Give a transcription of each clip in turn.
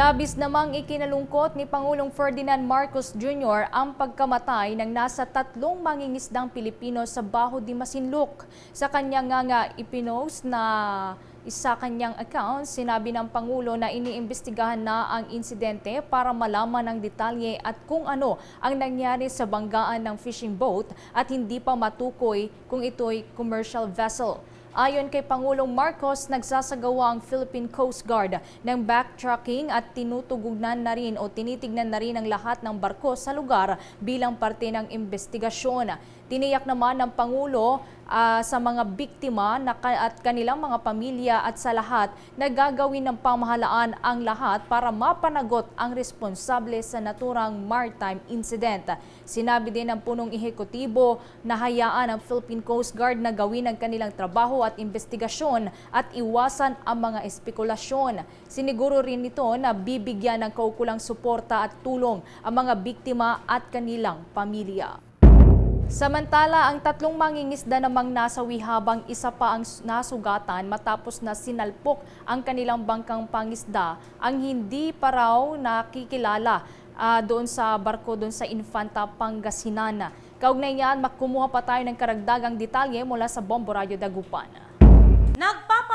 Labis namang ikinalungkot ni Pangulong Ferdinand Marcos Jr. ang pagkamatay ng nasa tatlong mangingisdang Pilipino sa Baho di Masinloc. Sa kanyang nga nga ipinost na isa kanyang account, sinabi ng Pangulo na iniimbestigahan na ang insidente para malaman ang detalye at kung ano ang nangyari sa banggaan ng fishing boat at hindi pa matukoy kung ito'y commercial vessel. Ayon kay Pangulong Marcos, nagsasagawa ang Philippine Coast Guard ng backtracking at tinutugugnan na rin o tinitignan na rin ang lahat ng barko sa lugar bilang parte ng investigasyon. Tiniyak naman ng Pangulo ah, sa mga biktima na at kanilang mga pamilya at sa lahat na gagawin ng pamahalaan ang lahat para mapanagot ang responsable sa naturang maritime incident. Sinabi din ng punong ehekutibo na hayaan ang Philippine Coast Guard na gawin ang kanilang trabaho at investigasyon at iwasan ang mga espekulasyon. Siniguro rin nito na bibigyan ng kaukulang suporta at tulong ang mga biktima at kanilang pamilya. Samantala, ang tatlong mangingisda namang nasawi habang isa pa ang nasugatan matapos na sinalpok ang kanilang bangkang pangisda ang hindi pa raw nakikilala ah, doon sa barko doon sa Infanta, Pangasinan. Kaugnay yan, makumuha pa tayo ng karagdagang detalye mula sa Bombo Radio Dagupan.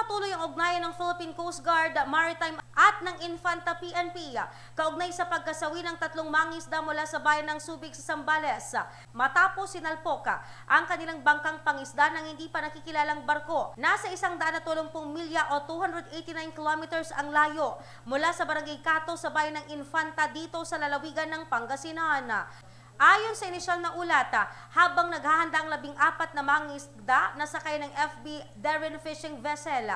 Nagpapatuloy ang ugnayan ng Philippine Coast Guard, Maritime at ng Infanta PNP kaugnay sa pagkasawi ng tatlong mangisda mula sa bayan ng Subic sa Sambales. Matapos sinalpok ang kanilang bangkang pangisda ng hindi pa nakikilalang barko. Nasa isang daan tulumpung milya o 289 kilometers ang layo mula sa Barangay Cato sa bayan ng Infanta dito sa lalawigan ng Pangasinan. Ayon sa inisyal na ulat, ah, habang naghahanda ang labing apat na mangisda na sakay ng FB Darren Fishing Vessel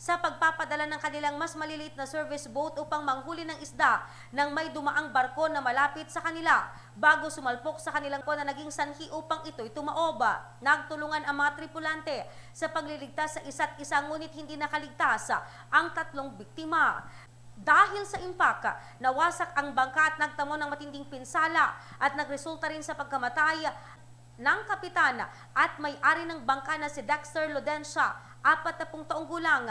sa pagpapadala ng kanilang mas maliliit na service boat upang manghuli ng isda nang may dumaang barko na malapit sa kanila bago sumalpok sa kanilang po na naging sanhi upang ito'y tumaoba. Nagtulungan ang mga tripulante sa pagliligtas sa isa't isa ngunit hindi nakaligtas ang tatlong biktima. Dahil sa impact, nawasak ang bangka at nagtamo ng matinding pinsala at nagresulta rin sa pagkamatay ng kapitan at may-ari ng bangka na si Dexter Lodencia, 40 taong gulang,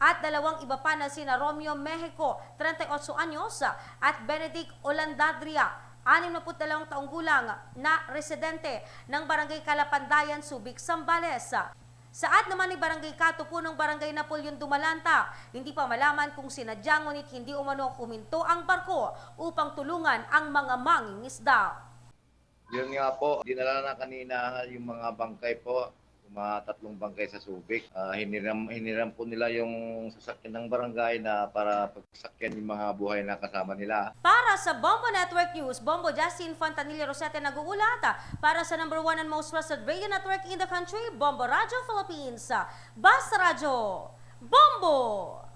at dalawang iba pa na sina Romeo Mexico, 38 anyos, at Benedict Olandadria, 62 taong gulang na residente ng Barangay Kalapandayan, Subic, Sambales. Saad naman ni Barangay Kato po ng Barangay Napoleon Dumalanta, hindi pa malaman kung sinadya ngunit hindi umano kuminto ang barko upang tulungan ang mga mangingisda. Yun nga po, dinala na kanina yung mga bangkay po, mga tatlong bangkay sa Subic. Ah, hiniram, hiniram po nila yung sasakyan ng barangay na para pagsakyan yung mga buhay na kasama nila. Para sa Bombo Network News, Bombo Justin Fontanilla Rosete nag-uulata para sa number one and most trusted radio network in the country, Bombo Radio Philippines. Basta Radio, Bombo!